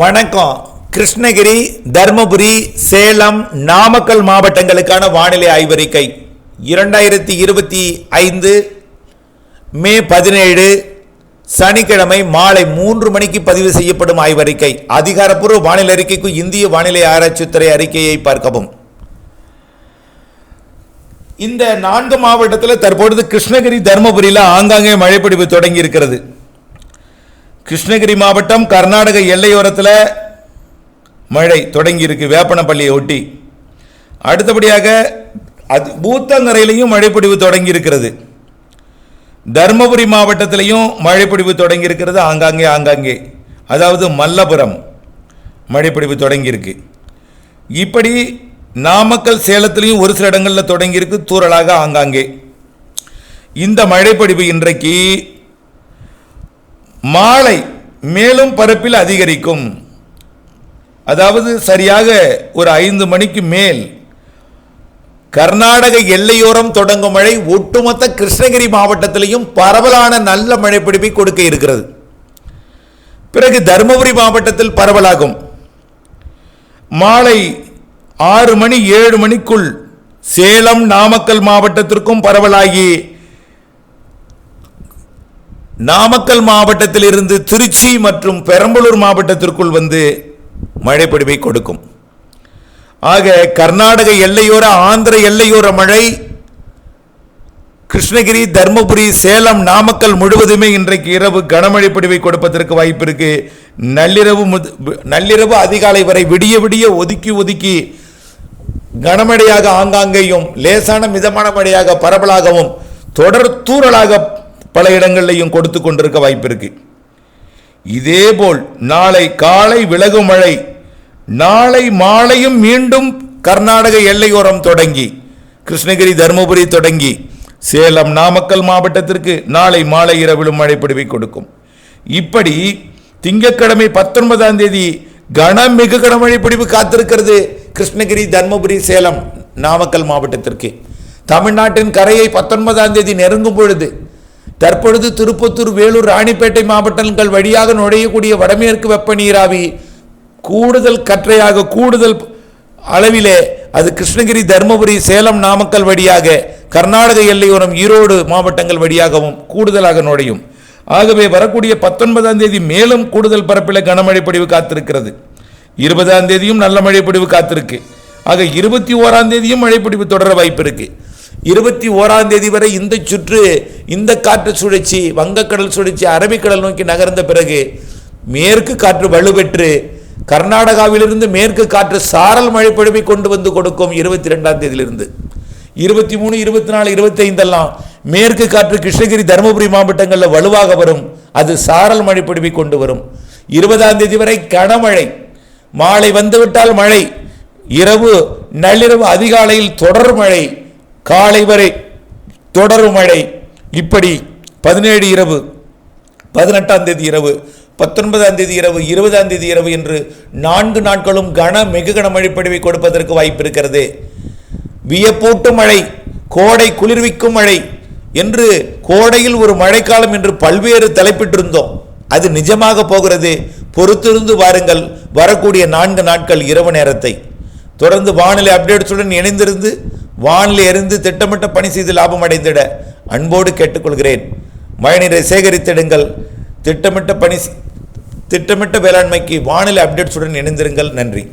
வணக்கம். கிருஷ்ணகிரி தர்மபுரி சேலம் நாமக்கல் மாவட்டங்களுக்கான வானிலை ஆய்வறிக்கை. இரண்டாயிரத்தி இருபத்தி ஐந்து மே பதினேழு சனிக்கிழமை மாலை மூன்று மணிக்கு பதிவு செய்யப்படும் ஆய்வறிக்கை. அதிகாரப்பூர்வ வானிலை அறிக்கைக்கு இந்திய வானிலை ஆராய்ச்சித்துறை அறிக்கையை பார்க்கவும். இந்த நான்கு மாவட்டத்தில் தற்பொழுது கிருஷ்ணகிரி தர்மபுரியில் ஆங்காங்கே மழைப்பிடிப்பு தொடங்கி இருக்கிறது கிருஷ்ணகிரி மாவட்டம் கர்நாடக எல்லையோரத்தில் மழை தொடங்கியிருக்கு வேப்பனப்பள்ளியை ஒட்டி. அடுத்தபடியாக அது பூத்தங்கரையிலையும் மழைப்பொடிவு தொடங்கியிருக்கிறது. தருமபுரி மாவட்டத்திலையும் மழைப்பொடிவு தொடங்கியிருக்கிறது ஆங்காங்கே ஆங்காங்கே. அதாவது மல்லபுரம் மழைப்பொடிவு தொடங்கியிருக்கு. இப்படி நாமக்கல் சேலத்திலையும் ஒரு சில இடங்களில் தொடங்கியிருக்கு தூரலாக தூறலாக ஆங்காங்கே. இந்த மழைப்பொடிவு இன்றைக்கு மாலை மேலும் பரப்பில் அதிகரிக்கும். அதாவது சரியாக ஒரு ஐந்து மணிக்கு மேல் கர்நாடக எல்லையோரம் தொடங்கும் மழை ஒட்டுமொத்த கிருஷ்ணகிரி மாவட்டத்திலையும் பரவலான நல்ல மழை பிடிப்பை கொடுக்க இருக்கிறது. பிறகு தருமபுரி மாவட்டத்தில் பரவலாகும். மாலை ஆறு மணி ஏழு மணிக்குள் சேலம் நாமக்கல் மாவட்டத்திற்கும் பரவலாகி நாமக்கல் மாவட்டத்தில் இருந்து திருச்சி மற்றும் பெரம்பலூர் மாவட்டத்திற்குள் வந்து மழைப்பொடிவை கொடுக்கும். ஆக கர்நாடக எல்லையோர ஆந்திர எல்லையோர மழை கிருஷ்ணகிரி தர்மபுரி சேலம் நாமக்கல் முழுவதுமே இன்றைக்கு இரவு கனமழை பொடிவை கொடுப்பதற்கு வாய்ப்பு இருக்கு. நள்ளிரவு நள்ளிரவு அதிகாலை வரை விடிய விடிய ஒதுக்கி ஒதுக்கி கனமழையாக ஆங்காங்கேயும் லேசான மிதமான மழையாக பரவலாகவும் தொடர் தூறலாக பல இடங்கள்லையும் கொடுத்து கொண்டிருக்க வாய்ப்பு இருக்கு இதேபோல் நாளை காலை விலகு மழை நாளை மாலையும் மீண்டும் கர்நாடக எல்லையோரம் தொடங்கி கிருஷ்ணகிரி தருமபுரி தொடங்கி சேலம் நாமக்கல் மாவட்டத்திற்கு நாளை மாலை இரவிலும் மழை பிடிவை கொடுக்கும். இப்படி திங்கட்கிழமை பத்தொன்பதாம் தேதி கனம் மிகு கனமழை பிடிவு காத்திருக்கிறது கிருஷ்ணகிரி தர்மபுரி சேலம் நாமக்கல் மாவட்டத்திற்கு. தமிழ்நாட்டின் கரையை பத்தொன்பதாம் தேதி நெருங்கும் பொழுது தற்பொழுது திருப்பத்தூர் வேலூர் ராணிப்பேட்டை மாவட்டங்கள் வழியாக நுழையக்கூடிய வடமேற்கு வெப்ப நீராவி கூடுதல் கற்றையாக கூடுதல் அளவிலே அது கிருஷ்ணகிரி தருமபுரி சேலம் நாமக்கல் வழியாக கர்நாடக எல்லையோரம் ஈரோடு மாவட்டங்கள் வழியாகவும் கூடுதலாக நுழையும். ஆகவே வரக்கூடிய பத்தொன்பதாம் தேதி மேலும் கூடுதல் பரப்பில் கனமழை பொழிவு காத்திருக்கிறது. இருபதாம் தேதியும் நல்ல மழை பொழிவு காத்திருக்கு. ஆக இருபத்தி ஓராம் தேதியும் மழை பொழிவு தொடர வாய்ப்பு இருக்குது இருபத்தி ஓராம் தேதி வரை இந்த சுற்று இந்த காற்று சுழற்சி வங்கக்கடல் சுழற்சி அரபிக்கடல் நோக்கி நகர்ந்த பிறகு மேற்கு காற்று வலுப்பெற்று கர்நாடகாவிலிருந்து மேற்கு காற்று சாரல் மழை பொழிவை கொண்டு வந்து கொடுக்கும் இருபத்தி ரெண்டாம் தேதியிலிருந்து. இருபத்தி மூணு இருபத்தி நாலு இருபத்தைந்தெல்லாம் மேற்கு காற்று கிருஷ்ணகிரி தருமபுரி மாவட்டங்களில் வலுவாக வரும். அது சாரல் மழை பொழிவை கொண்டு வரும். இருபதாம் தேதி வரை கனமழை. மாலை வந்துவிட்டால் மழை. இரவு நள்ளிரவு அதிகாலையில் தொடர் மழை. காலை வரை தொடரும் மழை. இப்படி பதினேழு இரவு பதினெட்டாம் தேதி இரவு பத்தொன்பதாம் தேதி இரவு இருபதாம் தேதி இரவு என்று நான்கு நாட்களும் கன மிகு கன பொழிவை கொடுப்பதற்கு வாய்ப்பு இருக்கிறது. வியப்பூட்டும் மழை கோடை குளிர்விக்கும் மழை என்று கோடையில் ஒரு மழைக்காலம் என்று பல்வேறு தலைப்பிட்டிருந்தோம். அது நிஜமாக போகிறது. பொறுத்திருந்து வாருங்கள். வரக்கூடிய நான்கு நாட்கள் இரவு நேரத்தை. தொடர்ந்து வானிலை அப்டேட்ஸுடன் இணைந்திருந்து வானிலை எரிந்து திட்டமிட்ட பணி செய்து லாபம் அடைந்திட அன்போடு கேட்டுக்கொள்கிறேன். மழைநீரை சேகரித்திடுங்கள். திட்டமிட்ட பணி திட்டமிட்ட வேளாண்மைக்கு வானிலை அப்டேட்ஸுடன் இணைந்திருங்கள். நன்றி.